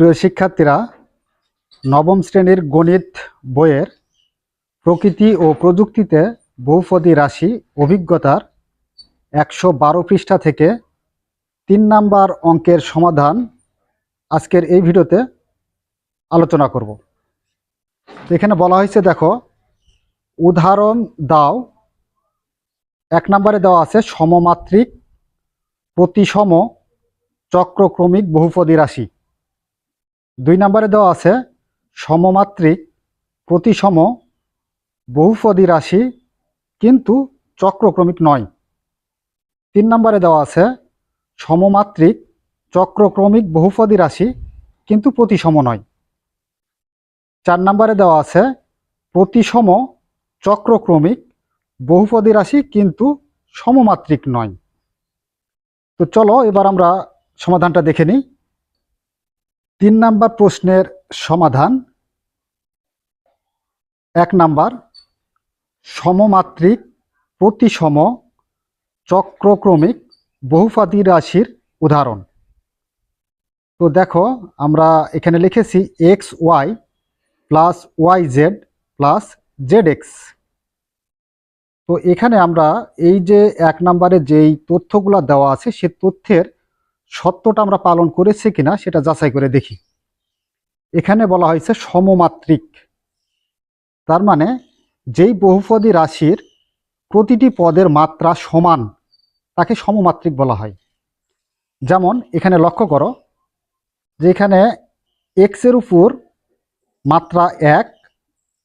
প্রিয় শিক্ষার্থীরা, নবম শ্রেণির গণিত বইয়ের প্রকৃতি ও প্রযুক্তিতে বহুপদী রাশি অভিজ্ঞতার একশো বারো পৃষ্ঠা থেকে তিন নাম্বার অঙ্কের সমাধান আজকের এই ভিডিওতে আলোচনা করব। এখানে বলা হয়েছে, দেখো, উদাহরণ দাও। এক নম্বরে দেওয়া আছে, সমমাত্রিক প্রতিসম চক্রক্রমিক বহুপদী রাশি। দুই নম্বরে দেওয়া আছে, সমমাত্রিক প্রতিসম বহুপদী রাশি কিন্তু চক্রক্রমিক নয়। তিন নম্বরে দেওয়া আছে, সমমাত্রিক চক্রক্রমিক বহুপদী রাশি কিন্তু প্রতিসম নয়। চার নম্বরে দেওয়া আছে, প্রতিসম চক্রক্রমিক বহুপদী রাশি কিন্তু সমমাত্রিক নয়। তো চলো এবার আমরা সমাধানটা দেখে নিই। তিন নাম্বার প্রশ্নের সমাধান। এক নাম্বার, সমমাত্রিক প্রতিসম চক্রক্রমিক বহুপদী রাশির উদাহরণ। তো দেখো, আমরা এখানে লিখেছি X Y plus Y Z plus Z X. তো এখানে আমরা এই যে এক নম্বরে যেই তথ্যগুলো দেওয়া আছে, সে তথ্যের সত্যটা আমরা পালন করেছি কিনা সেটা যাচাই করে দেখি। এখানে বলা হয়েছে সমমাত্রিক। তার মানে যেই বহুপদী রাশির প্রতিটি পদের মাত্রা সমান, তাকে সমমাত্রিক বলা হয়। যেমন এখানে লক্ষ্য করো যে এখানে এক্সের উপর মাত্রা এক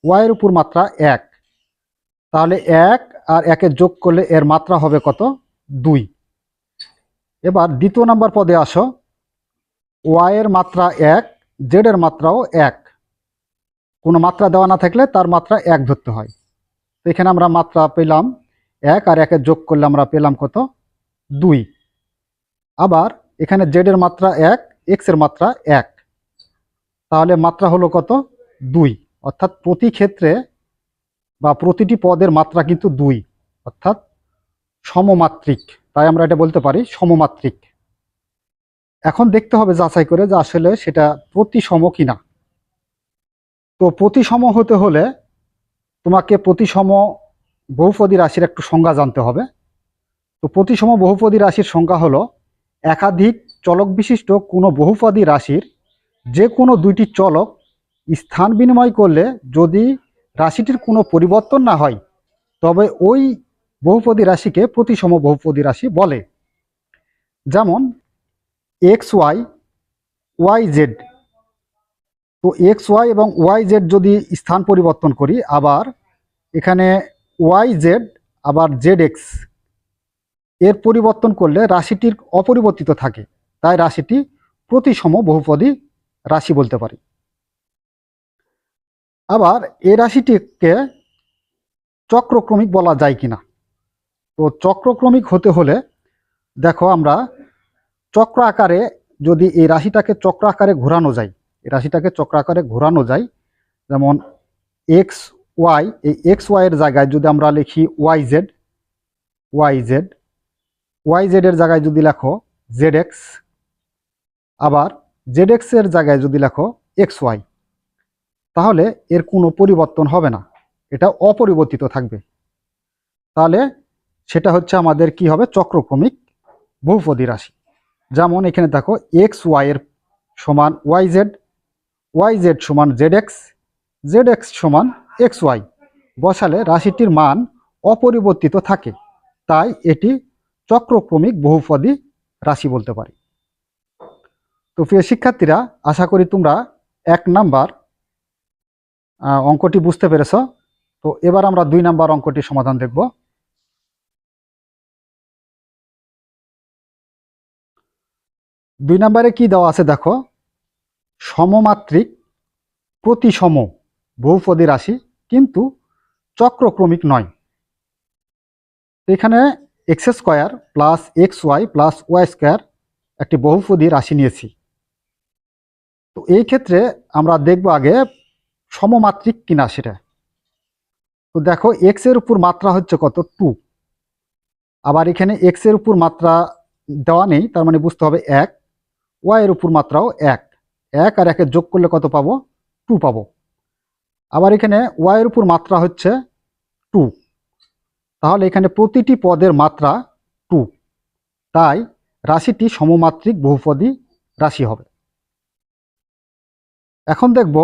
ওয়াইয়ের উপর মাত্রা এক। তাহলে এক আর একের যোগ করলে এর মাত্রা হবে কত? দুই। এবার দ্বিতীয় নাম্বার পদে আসো। ওয়াইয়ের মাত্রা এক জেডের মাত্রাও এক। কোনো মাত্রা দেওয়া না থাকলে তার মাত্রা এক ধরতে হয়। তো এখানে আমরা মাত্রা পেলাম এক আর একের যোগ করলে আমরা পেলাম কত? দুই। আবার এখানে জেডের মাত্রা এক এক্সের মাত্রা এক। তাহলে মাত্রা হলো কত? দুই। অর্থাৎ প্রতি ক্ষেত্রে বা প্রতিটি পদের মাত্রা কিন্তু দুই। অর্থাৎ সমমাত্রিক। তাই আমরা এটা বলতে পারি সমমাত্রিক। এখন দেখতে হবে যাচাই করে যে আসলে সেটা প্রতিসম কিনা। তো প্রতিসম হতে হলে তোমাকে প্রতিসম বহুপদী রাশির একটু সংজ্ঞা জানতে হবে। তো প্রতিসম বহুপদী রাশির সংজ্ঞা হলো একাধিক চলক বিশিষ্ট কোনো বহুপদী রাশির যে কোনো দুইটি চলক স্থান বিনিময় করলে যদি রাশিটির কোনো পরিবর্তন না হয়, তবে ওই বহুপদী রাশিকে প্রতিসম বহুপদী রাশি বলে। যেমন এক্স ওয়াই ওয়াই জেড। তো এক্স ওয়াই এবং ওয়াই জেড যদি স্থান পরিবর্তন করি, আবার এখানে ওয়াই জেড, আবার জেড এক্স। এর পরিবর্তন করলে রাশিটির অপরিবর্তিত থাকে, তাই রাশিটি প্রতিসম বহুপদী রাশি বলতে পারি। আবার এই রাশিটিকে চক্রক্রমিক বলা যায় কিনা? তো চক্রক্রমিক হতে হলে দেখো আমরা চক্র আকারে যদি এই রাশিটাকে চক্র আকারে ঘোরানো যায়, এই রাশিটাকে চক্র আকারে ঘোরানো যায়, যেমন এক্স ওয়াই, এই এক্স ওয়াইয়ের জায়গায় যদি আমরা লিখি Y Z Y Z, Y জেডের জায়গায় যদি লেখো জেড এক্স, আবার জেড এক্সের জায়গায় যদি লেখো এক্স ওয়াই, তাহলে এর কোনো পরিবর্তন হবে না, এটা অপরিবর্তিত থাকবে। তাহলে সেটা হচ্ছে আমাদের কি হবে? চক্রক্রমিক বহুপদী রাশি। যেমন এখানে দেখো এক্স ওয়াই এর সমান ওয়াই জেড ওয়াই জেড সমান জেড এক্স জেড এক্স সমান এক্স ওয়াই বসালে রাশিটির মান অপরিবর্তিত থাকে। তাই এটি চক্রক্রমিক বহুপদী রাশি বলতে পারি। তো প্রিয় শিক্ষার্থীরা, আশা করি তোমরা এক নাম্বার অঙ্কটি বুঝতে পেরেছ। তো এবার আমরা দুই নাম্বার অঙ্কটির সমাধান দেখব। দুই নম্বরে কি দেওয়া আছে দেখো? সমমাত্রিক, প্রতিসম বহুপদী রাশি, কিন্তু চক্রক্রমিক নয়। এখানে X square plus X Y plus Y square একটি বহুপদী রাশি নিয়েছি। তো এই ক্ষেত্রে আমরা দেখব আগে সমমাত্রিক কিনা সেটা। তো দেখো এক্সের উপর মাত্রা হচ্ছে কত? টু আবার এখানে এক্সের উপর মাত্রা দেওয়া নেই, তার মানে বুঝতে হবে এক। ওয়াই এর উপর মাত্রাও এক। এক আর একে যোগ করলে কত পাবো? টু পাবো। আবার এখানে ওয়াইয়ের উপর মাত্রা হচ্ছে টু তাহলে এখানে প্রতিটি পদের মাত্রা টু তাই রাশিটি সমমাত্রিক বহুপদী রাশি হবে। এখন দেখব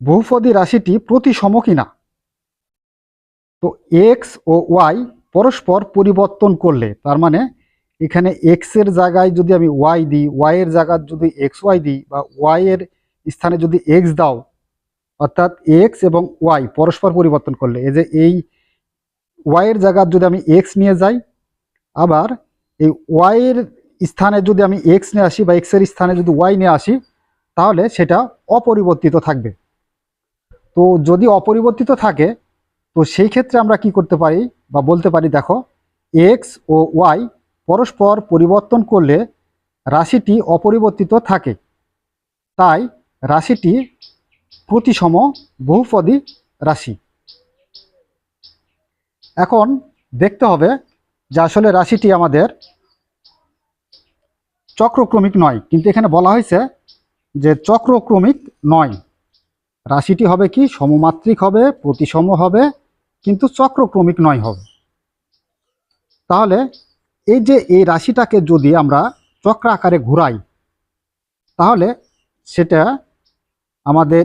বহুপদী রাশিটি প্রতি প্রতিসম কিনা। তো এক্স ও ওয়াই পরস্পর পরিবর্তন করলে, তার মানে এখানে এক্সের জায়গায় যদি আমি ওয়াই দিই ওয়াই এর জায়গায় যদি এক্স ওয়াই দিই বা ওয়াই এর স্থানে যদি এক্স দাও, অর্থাৎ এক্স এবং ওয়াই পরস্পর পরিবর্তন করলে, এই যে এই ওয়াই এর জায়গায় যদি আমি এক্স নিয়ে যাই, আবার এই ওয়াই এর স্থানে যদি আমি এক্স নিয়ে আসি বা এক্সের স্থানে যদি ওয়াই নিয়ে আসি, তাহলে সেটা অপরিবর্তিত থাকবে। তো যদি অপরিবর্তিত থাকে, তো সেই ক্ষেত্রে আমরা কি করতে পারি বা বলতে পারি, দেখো এক্স ও ওয়াই পরস্পর পরিবর্তন করলে রাশিটি অপরিবর্তিত থাকে। তাই রাশিটি প্রতিসম বহুপদী রাশি। এখন দেখতে হবে যে আসলে রাশিটি আমাদের চক্রক্রমিক নয়, কিন্তু এখানে বলা হয়েছে যে চক্রক্রমিক নয়। রাশিটি হবে কি? সমমাত্রিক হবে, প্রতিসম হবে, কিন্তু চক্রক্রমিক নয় হবে। তাহলে এই যে এই রাশিটাকে যদি আমরা চক্র আকারে ঘুরাই, তাহলে সেটা আমাদের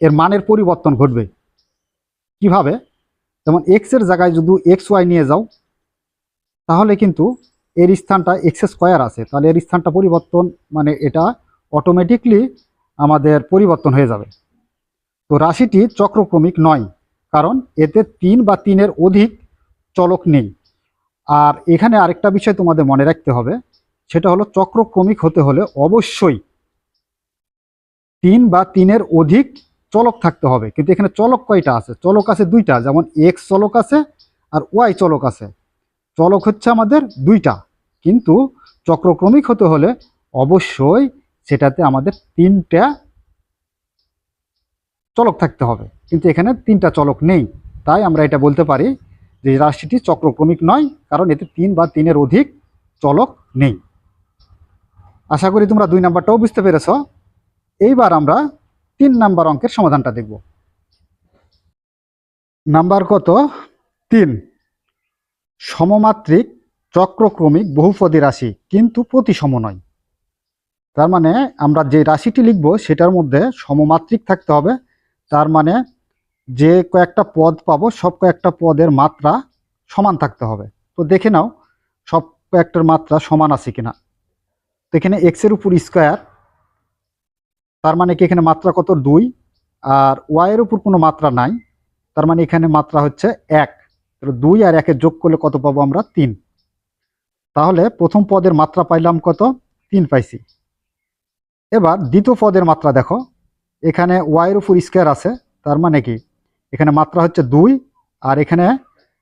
এর মানের পরিবর্তন ঘটবে। কীভাবে? যেমন এক্সের জায়গায় যদি এক্স ওয়াই নিয়ে যাও, তাহলে কিন্তু এর স্থানটা এক্স স্কোয়ার আছে। তাহলে এর স্থানটা পরিবর্তন মানে এটা অটোমেটিকলি আমাদের পরিবর্তন হয়ে যাবে। তো রাশিটি চক্রক্রমিক নয়, কারণ এতে তিন বা তিনের অধিক চলক নেই। আর এখানে আরেকটা বিষয় তোমাদের মনে রাখতে হবে, সেটা হলো চক্রক্রমিক হতে হলে অবশ্যই তিন বা তিনের অধিক চলক থাকতে হবে। কিন্তু এখানে চলক কয়টা আছে? চলক আছে দুইটা, যেমন এক্স চলক আছে আর ওয়াই চলক আছে। চলক হচ্ছে আমাদের দুইটা, কিন্তু চক্রক্রমিক হতে হলে অবশ্যই সেটাতে আমাদের তিনটা চলক থাকতে হবে। কিন্তু এখানে তিনটা চলক নেই, তাই আমরা এটা বলতে পারি যে রাশিটি চক্রক্রমিক নয়, কারণ এতে তিন বা তিনের অধিক চলক নেই। আশা করি তোমরা দুই নাম্বারটাও বুঝতে পেরেছ। এইবার আমরা তিন নাম্বার অঙ্কের সমাধানটা দেখব। নাম্বার কত? তিন। সমমাত্রিক চক্রক্রমিক বহুপদী রাশি, কিন্তু প্রতিসম নয়। তার মানে আমরা যে রাশিটি লিখব, সেটার মধ্যে সমমাত্রিক থাকতে হবে। তার মানে যে কয়েকটা পদ পাবো, সব কয়েকটা পদের মাত্রা সমান থাকতে হবে। তো দেখে নাও, সব কয়েকটার মাত্রা সমান আছে কিনা। তো এখানে এক্সের উপর স্কোয়ার তার মানে কি এখানে মাত্রা কত? দুই। আর ওয়াইয়ের উপর কোনো মাত্রা নাই, তার মানে এখানে মাত্রা হচ্ছে এক। তাহলে দুই আর একে যোগ করলে কত পাবো আমরা? তিন। তাহলে প্রথম পদের মাত্রা পাইলাম কত? তিন পাইছি। এবার দ্বিতীয় পদের মাত্রা দেখো। এখানে ওয়াইয়ের উপর স্কোয়ার আছে, তার মানে কি? এখানে মাত্রা হচ্ছে দুই, আর এখানে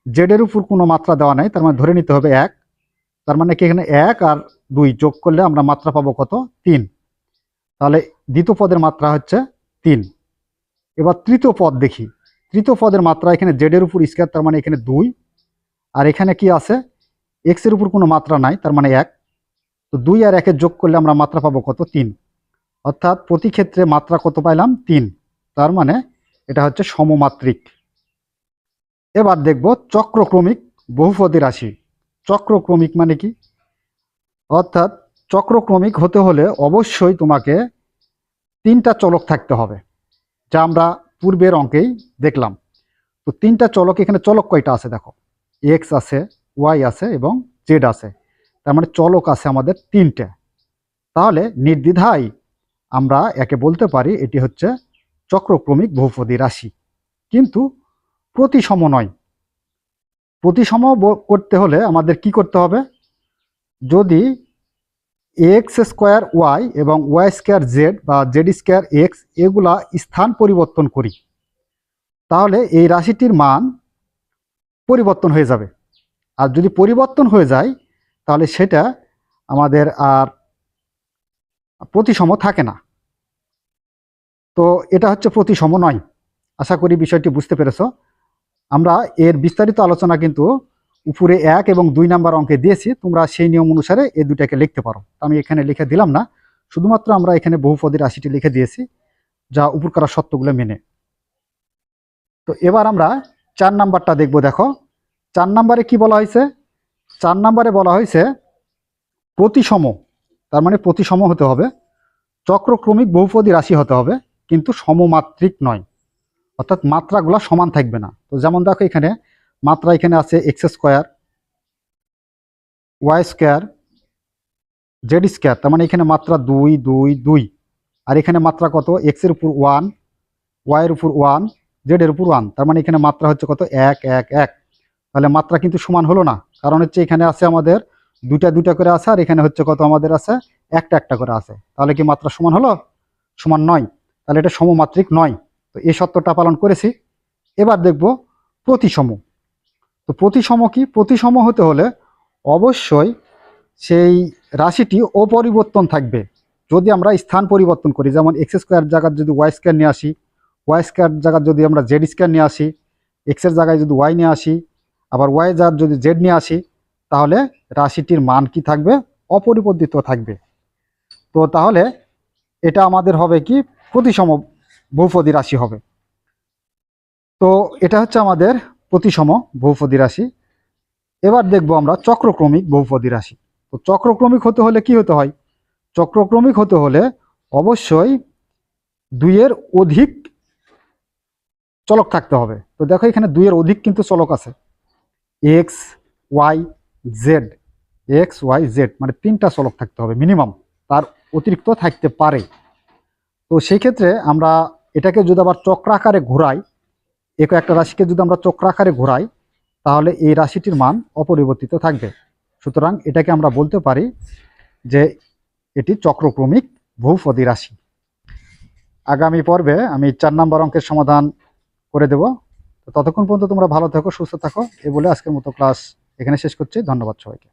জেডের উপর কোনো মাত্রা দেওয়া নাই, তার মানে ধরে নিতে হবে এক। তার মানে কি এখানে এক আর দুই যোগ করলে আমরা মাত্রা পাবো কত? তিন। তাহলে দ্বিতীয় পদের মাত্রা হচ্ছে তিন। এবার তৃতীয় পদ দেখি। তৃতীয় পদের মাত্রা এখানে জেডের উপর স্কোয়ার তার মানে এখানে দুই। আর এখানে কি আছে? এক্সের উপর কোনো মাত্রা নাই, তার মানে এক। তো দুই আর একের যোগ করলে আমরা মাত্রা পাবো কত? তিন। অর্থাৎ প্রতি ক্ষেত্রে মাত্রা কত পাইলাম? তিন। তার মানে এটা হচ্ছে সমমাত্রিক। এবার দেখব চক্রক্রমিক বহুপদী রাশি। চক্রক্রমিক মানে কি? অর্থাৎ চক্রক্রমিক হতে হলে অবশ্যই তোমাকে তিনটা চলক থাকতে হবে, যা আমরা পূর্বের অঙ্কেই দেখলাম। তো তিনটা চলক, এখানে চলক কয়টা আছে দেখো? এক্স আছে ওয়াই আছে এবং জেড আছে। তার মানে চলক আছে আমাদের তিনটে। তাহলে নির্দ্বিধায় আমরা একে বলতে পারি, এটি হচ্ছে চক্রক্রমিক বহুপদী রাশি। কিন্তু প্রতিসম নয়। প্রতিসম করতে হলে আমাদের কি করতে হবে? যদি এক্স স্কোয়ার ওয়াই এবং ওয়াই স্কোয়ার জেড বা জেড স্কোয়ার এক্স এগুলা স্থান পরিবর্তন করি, তাহলে এই রাশিটির মান পরিবর্তন হয়ে যাবে। আর যদি পরিবর্তন হয়ে যায়, তাহলে সেটা আমাদের আর প্রতিসম থাকে না। তো এটা হচ্ছে প্রতিসম নয় আশা করি বিষয়টি বুঝতে পেরেছ। আমরা এর বিস্তারিত আলোচনা কিন্তু উপরে এক এবং দুই নাম্বার অঙ্কে দিয়েছি। তোমরা সেই নিয়ম অনুসারে এই দুটাকে লিখতে পারো। আমি এখানে লিখে দিলাম না। শুধুমাত্র আমরা এখানে বহুপদী রাশিটি লিখে দিয়েছি, যা উপর করা সত্যগুলো মেনে। তো এবার আমরা চার নাম্বারটা দেখব, দেখো। চার নাম্বারে কি বলা হয়েছে? চার নাম্বারে বলা হয়েছে, প্রতিসম, তার মানে প্রতিসম হতে হবে। চক্রক্রমিক বহুপদী রাশি হতে হবে। কিন্তু সমমাত্রিক নয়। অর্থাৎ মাত্রাগুলো সমান থাকবে না। তো যেমন দেখো এখানে, মাত্রা এখানে আছে X square, Y square, Z square. তার মানে এখানে মাত্রা দুই দুই দুই। আর এখানে মাত্রা কত? এক্সের উপর ওয়ান, ওয়াই এর উপর ওয়ান, জেড এর উপর ওয়ান। তার মানে এখানে মাত্রা হচ্ছে কত? এক এক এক। তাহলে মাত্রা কিন্তু সমান হলো না। কারণ হচ্ছে এখানে আছে আমাদের দুইটা দুইটা করে আছে, আর এখানে হচ্ছে কত আমাদের আছে? একটা একটা করে আছে। তাহলে কি মাত্রা সমান হলো? সমান নয়। তাহলে এটা সমমাত্রিক নয়। তো এই সত্যটা পালন করেছি। এবার দেখব প্রতিসম। তো প্রতিসম কি? প্রতিসম হতে হলে অবশ্যই সেই রাশিটি অপরিবর্তন থাকবে। যদি আমরা স্থান পরিবর্তন করি, যেমন এক্স স্কোয়ার জায়গার যদি ওয়াই স্কোয়ার নিয়ে আসি ওয়াই স্কোয়ার জায়গার যদি আমরা জেড স্কোয়ার নিয়ে আসি এক্সের জায়গায় যদি ওয়াই নিয়ে আসি, আবার ওয়াই জায়গার যদি জেড নিয়ে আসি, তাহলে রাশিটির মান কি থাকবে? অপরিবর্তিত থাকবে। তো তাহলে এটা আমাদের হবে কি? প্রতিসম বহুপদী রাশি হবে। তো এটা হচ্ছে আমাদের প্রতিসম বহুপদী রাশি। এবার দেখব আমরা চক্রক্রমিক বহুপদী রাশি। তো চক্রক্রমিক হতে হলে কি হতে হয়? চক্রক্রমিক হতে হলে অবশ্যই দুইয়ের অধিক চলক থাকতে হবে। তো দেখো এখানে দুইয়ের অধিক কিন্তু চলক আছে। X, Y, Z. X, Y, Z মানে তিনটা চলক থাকতে হবে মিনিমাম। তার অতিরিক্ত থাকতে পারে। তো সেই ক্ষেত্রে আমরা এটাকে যদি আবার চক্রাকারে ঘোরাই, এক একটা রাশিকে যদি আমরা চক্রাকারে ঘোরাই, তাহলে এই রাশিটির মান অপরিবর্তিত থাকবে। সুতরাং এটাকে আমরা বলতে পারি যে এটি চক্রক্রমিক বহুপদী রাশি। আগামী পর্বে আমি চার নম্বর অঙ্কের সমাধান করে দেব। তো ততক্ষণ পর্যন্ত তোমরা ভালো থাকো, সুস্থ থাকো। এ বলে আজকের মতো ক্লাস এখানে শেষ করছি। ধন্যবাদ সবাইকে।